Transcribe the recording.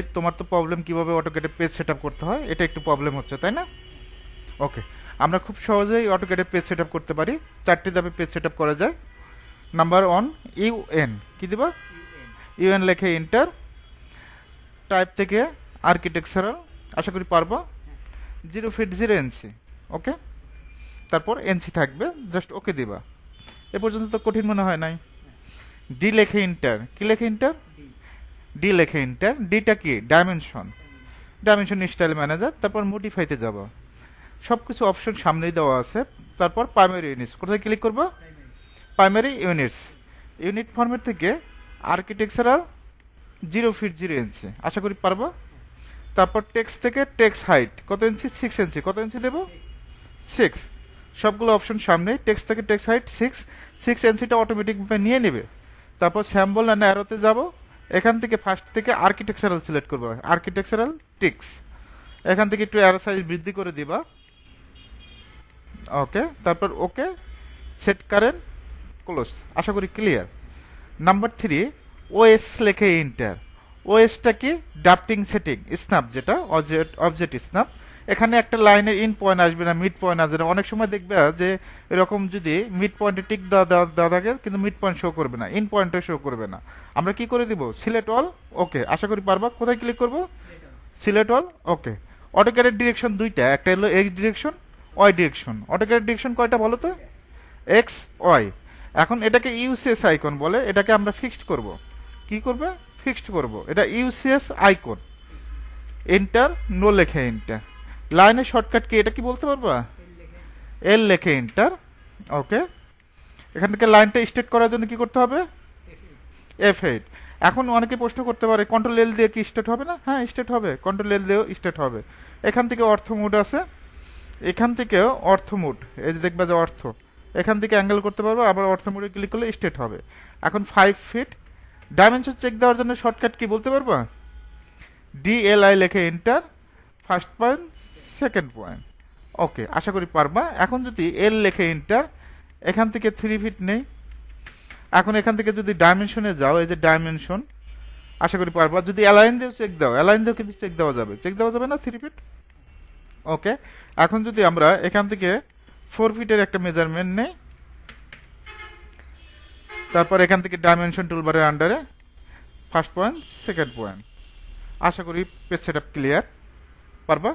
সহজেই তোমার তো প্রবলেম কীভাবে অটোকেটে পেজ সেট করতে হয়? এটা একটু প্রবলেম হচ্ছে তাই না? ওকে আমরা খুব সহজেই অটোকেটে পেজ সেট করতে পারি। চারটি ধাপে পেজ সেট করা যায়। নাম্বার ওয়ান ইউএন কি দিবা? ইউএন লেখে ইন্টার টাইপ থেকে আর্কিটেকচারাল আশা করি পারব? Zero feet zero NC okay তারপর এনসি থাকবে জাস্ট ওকে দিবা। এ পর্যন্ত তো কঠিন মনে হয় নাই। ডি লেখে ইন্টার কি লেখে ইন্টার ডি লেখে ইন্টার ডিটা কি? ডাইমেনশন ডাইমেনশন স্টাইল ম্যানেজার তারপর মডিফাইতে যাব। সব কিছু অপশন সামনেই দেওয়া আছে। তারপর প্রাইমারি ইউনিটস কোথায় ক্লিক করব? প্রাইমারি ইউনিটস ইউনিট ফর্মের থেকে architectural zero feet zero inch আশা করি পারব? তারপর টেক্স থেকে টেক্স হাইট কত ইঞ্চি সিক্স ইঞ্চি কত ইঞ্চি দেবো? সিক্স সবগুলো অপশন সামনে টেক্স থেকে টেক্স হাইট সিক্স সিক্স ইঞ্চিটা অটোমেটিকভাবে নিয়ে নেবে। তারপর স্যাম্বল না ন্যারোতে যাব। এখান থেকে ফার্স্ট থেকে আর্কিটেকচারাল সিলেক্ট করব। আর্কিটেকচারাল টিক্স এখান থেকে একটু অ্যারো সাইজ বৃদ্ধি করে দিবা। ওকে তারপর ওকে সেট কারেন ক্লোজ আশা করি ক্লিয়ার নাম্বার থ্রি ওএস লেখে ইন্টার ওএসটা কি? ডাপটিং সেটিং স্ন্যাপ যেটা অবজেক্ট স্ন্যাপ এখানে একটা লাইনের ইন পয়েন্ট আসবে না মিড পয়েন্ট আসবে না। অনেক সময় দেখবে যে, এরকম যদি মিড পয়েন্টে টিক দেওয়া থাকে, কিন্তু মিড পয়েন্ট শো করবে না ইন পয়েন্টে শো করবে না। আমরা কি করে দিব? সিলেক্ট অল ওকে আশা করি পারবা। কোথায় ক্লিক করব? সিলেক্ট অল ওকে অটোক্যারের ডিরেকশন দুইটা, একটা হলো এক্স ডিরেকশন ওয়াই ডিরেকশন অটোক্যারের ডিরেকশন কয়টা বলো তো? এক্স ওয়াই এখন এটাকে ইউসিএস আইকন বলে, এটাকে আমরা ফিক্সড করব। কি করবে? ফিক্সড করব। এটা ইউসিএস আইকন এন্টার নো লেখে এন্টার লাইনের শর্টকাট কি? এটা কি বলতে পারবা? এল লেখে এন্টার ওকে এখান থেকে লাইনটা স্টেট করার জন্য কি করতে হবে? এফ এইট এখন অনেকে প্রশ্ন করতে পারে কন্ট্রোল এল দিয়ে কি স্টেট হবে না? হ্যাঁ স্টেট হবে। কন্ট্রোল এল দিয়েও স্টেট হবে। এখান থেকে অর্থ মুড আছে। এখান থেকেও অর্থ মুড। এই যে দেখবা যে অর্থ। এখান থেকে অ্যাঙ্গেল করতে পারব, আবার অর্থ মুডে ক্লিক করলে স্টেট হবে। এখন ফাইভ ফিট ডাইমেনশন চেক দেওয়ার জন্য শর্টকাট কি বলতে পারবা? ডিএলআই লেখে enter first point second point okay আশা করি পারবা। এখন যদি এল লেখে এন্টার এখান থেকে থ্রি ফিট নেই। এখন এখান থেকে যদি ডাইমেনশনে যাও, এই যে ডাইমেনশন আশা করি পারবা। যদি অ্যালাইন দিয়েও চেক দাও অ্যালাইন দিয়েও কিন্তু চেক দেওয়া যাবে। চেক দেওয়া যাবে না থ্রি ফিট ওকে এখন যদি আমরা এখান থেকে ফোর ফিটের একটা মেজারমেন্ট নেই, তারপর এখান থেকে ডাইমেনশন টুলবারের আন্ডারে ফার্স্ট পয়েন্ট সেকেন্ড পয়েন্ট আশা করি পেজ সেট আপ ক্লিয়ার পারবা